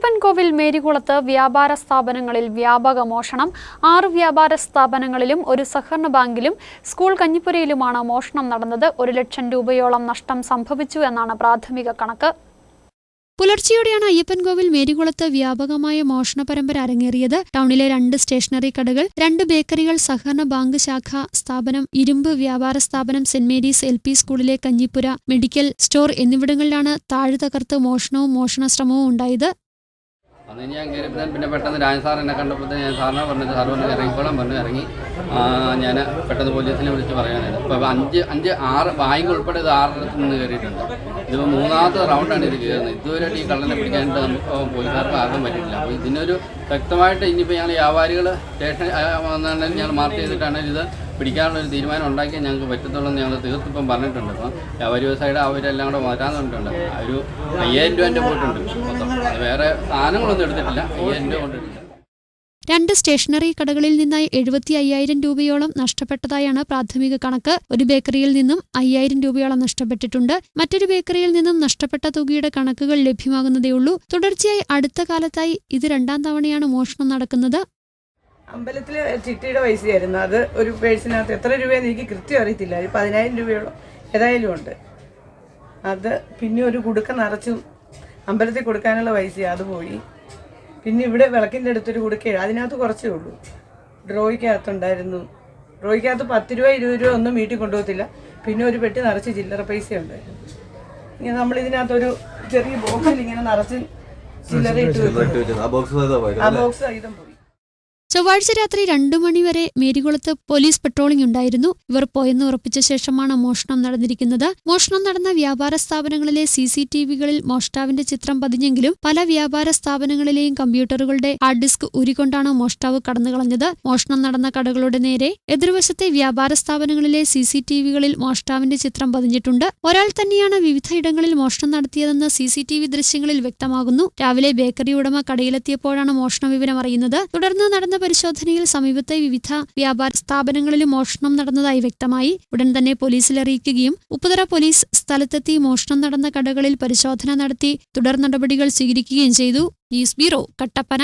അയ്യപ്പൻകോവിൽ മേരികുളത്ത് വ്യാപാര സ്ഥാപനങ്ങളിൽ വ്യാപക മോഷണം. ആറ് വ്യാപാര സ്ഥാപനങ്ങളിലും ഒരു സഹകരണ ബാങ്കിലും സ്കൂൾ കഞ്ഞിപ്പുരയിലുമാണ് മോഷണം നടന്നത്. ഒരു ലക്ഷം രൂപയോളം നഷ്ടം സംഭവിച്ചു എന്നാണ് പ്രാഥമിക കണക്ക്. പുലർച്ചെയോടെയാണ് അയ്യപ്പൻകോവിൽ മേരികുളത്ത് വ്യാപകമായ മോഷണ പരമ്പര അരങ്ങേറിയത്. ടൗണിലെ രണ്ട് സ്റ്റേഷനറി കടകൾ രണ്ട് ബേക്കറികൾ സഹകരണ ബാങ്ക് ശാഖ സ്ഥാപനം ഇരുമ്പ് വ്യാപാര സ്ഥാപനം സെന്റ് മേരീസ് എൽ പി സ്കൂളിലെ കഞ്ഞിപ്പുര മെഡിക്കൽ സ്റ്റോർ എന്നിവിടങ്ങളിലാണ് താഴെ തകർത്ത് മോഷണവും മോഷണശ്രമവും ഉണ്ടായത്. അന്ന് ഞാൻ കയറിയപ്പോൾ പിന്നെ പെട്ടെന്ന് രാജൻ സാർ എന്നെ കണ്ടപ്പോൾ ഞാൻ സാറിനെ പറഞ്ഞത് സാർ പറഞ്ഞു ഇറങ്ങിക്കോളാൻ പറഞ്ഞു ഇറങ്ങി. ഞാൻ പെട്ടെന്ന് പോലീസിനെ വിളിച്ച് പറയാനായിരുന്നു. അപ്പോൾ അഞ്ച് അഞ്ച് ആറ് ബാങ്ക് ഉൾപ്പെടെ ഇത് ആറിടത്ത് നിന്ന് കയറിയിട്ടുണ്ട്. ഇതിപ്പോൾ മൂന്നാമത്തെ റൗണ്ടാണ് ഇത് കയറുന്നത്. ഇതുവരെയായിട്ട് ഈ കള്ളനെ പിടിക്കാനായിട്ട് നമുക്ക് പോലീസുകാർക്ക് ആർക്കും പറ്റിയിട്ടില്ല. അപ്പോൾ ഇതിനൊരു വ്യക്തമായിട്ട് ഇനിയിപ്പോൾ ഞങ്ങൾ വ്യാപാരികൾ സ്റ്റേഷൻ വന്നാണെങ്കിൽ ഞങ്ങൾ മാർക്ക് ചെയ്തിട്ടാണെങ്കിൽ ഇത് പിടിക്കാനുള്ള ഒരു തീരുമാനം ഉണ്ടാക്കിയാൽ ഞങ്ങൾക്ക് പറ്റത്തുള്ളൂ ഞങ്ങൾ തീർത്തിപ്പം പറഞ്ഞിട്ടുണ്ട്. അപ്പം വ്യാപാരി വ്യവസായിയുടെ അവരെല്ലാം കൂടെ ആ ഒരു അയ്യായിരം രൂപേന്റെ പോയിട്ടുണ്ട്. മൊത്തം. വേറെ സാധനങ്ങളൊന്നും എടുത്തിട്ടില്ല. അയ്യായിരം രൂപ കൊണ്ടിട്ടില്ല രണ്ട് സ്റ്റേഷനറി കടകളിൽ നിന്നായി എഴുപത്തി അയ്യായിരം രൂപയോളം നഷ്ടപ്പെട്ടതായാണ് പ്രാഥമിക കണക്ക്. ഒരു ബേക്കറിയിൽ നിന്നും അയ്യായിരം രൂപയോളം നഷ്ടപ്പെട്ടിട്ടുണ്ട്. മറ്റൊരു ബേക്കറിയിൽ നിന്നും നഷ്ടപ്പെട്ട തുകയുടെ കണക്കുകൾ ലഭ്യമാകുന്നതേയുള്ളൂ. തുടർച്ചയായി അടുത്ത കാലത്തായി ഇത് രണ്ടാം തവണയാണ് മോഷണം നടക്കുന്നത്. അമ്പലത്തിലെ ചിട്ടിയുടെ പൈസയായിരുന്നു. അത് ഒരു പേഴ്സിനകത്ത് എത്ര രൂപയെന്ന് എനിക്ക് കൃത്യം അറിയത്തില്ല. ഒരു പതിനായിരം രൂപയോളം ഏതായാലും ഉണ്ട്. അത് പിന്നെ ഒരു കുടുക്ക നിറച്ചും അമ്പലത്തിൽ കൊടുക്കാനുള്ള പൈസ അത് പോയി. പിന്നെ ഇവിടെ വിളക്കിന്റെ അടുത്തൊരു കുടുക്ക അതിനകത്ത് കുറച്ചേ ഉള്ളൂ. ഡ്രോയ്ക്കകത്തുണ്ടായിരുന്നു. ഡ്രോയ്ക്കകത്ത് പത്ത് രൂപ ഇരുപത് രൂപ ഒന്നും വീട്ടിൽ കൊണ്ടുപോകത്തില്ല. പിന്നെ ഒരു പെട്ടി നിറച്ച് ചില്ലറ പൈസ ഉണ്ടായിരുന്നു ഇങ്ങനെ നമ്മൾ ഇതിനകത്തൊരു ചെറിയ ബോക്സിൽ ഇങ്ങനെ നിറച്ച് ചില്ലറ ഇട്ട് വെക്കും ആ ബോക്സ് ആ ബോക്സ് സഹിതം പോയി. ചൊവ്വാഴ്ച രാത്രി രണ്ടു മണിവരെ മേരികുളത്ത് പോലീസ് പട്രോളിംഗ് ഉണ്ടായിരുന്നു. ഇവർ പോയെന്ന് ഉറപ്പിച്ച ശേഷമാണ് മോഷണം നടന്നിരിക്കുന്നത്. മോഷണം നടന്ന വ്യാപാര സ്ഥാപനങ്ങളിലെ സി സി ടി വികളിൽ മോഷ്ടാവിന്റെ ചിത്രം പതിഞ്ഞെങ്കിലും പല വ്യാപാര സ്ഥാപനങ്ങളിലെയും കമ്പ്യൂട്ടറുകളുടെ ഹാർഡ് ഡിസ്ക് ഊരിക്കൊണ്ടാണ് മോഷ്ടാവ് കടന്നുകളഞ്ഞത്. മോഷണം നടന്ന കടകളുടെ നേരെ എതിർവശത്തെ വ്യാപാര സ്ഥാപനങ്ങളിലെ സി സി ടി വികളിൽ മോഷ്ടാവിന്റെ ചിത്രം പതിഞ്ഞിട്ടുണ്ട്. ഒരാൾ തന്നെയാണ് വിവിധയിടങ്ങളിൽ മോഷണം നടത്തിയതെന്ന് സി സി ടി വി ദൃശ്യങ്ങളിൽ വ്യക്തമാകുന്നു. രാവിലെ ബേക്കറി ഉടമ കടയിലെത്തിയപ്പോഴാണ് മോഷണ വിവരം അറിയുന്നത്. തുടർന്ന് നടന്ന പരിശോധനയിൽ സമീപത്തെ വിവിധ വ്യാപാര സ്ഥാപനങ്ങളിലും മോഷണം നടന്നതായി വ്യക്തമായി ഉടൻ തന്നെ പോലീസിൽ അറിയിക്കുകയും ഉപ്പുതറ പോലീസ് സ്ഥലത്തെത്തി മോഷണം നടന്ന കടകളിൽ പരിശോധന നടത്തി തുടർ നടപടികൾ സ്വീകരിക്കുകയും ചെയ്തു. News bureau Kattappana.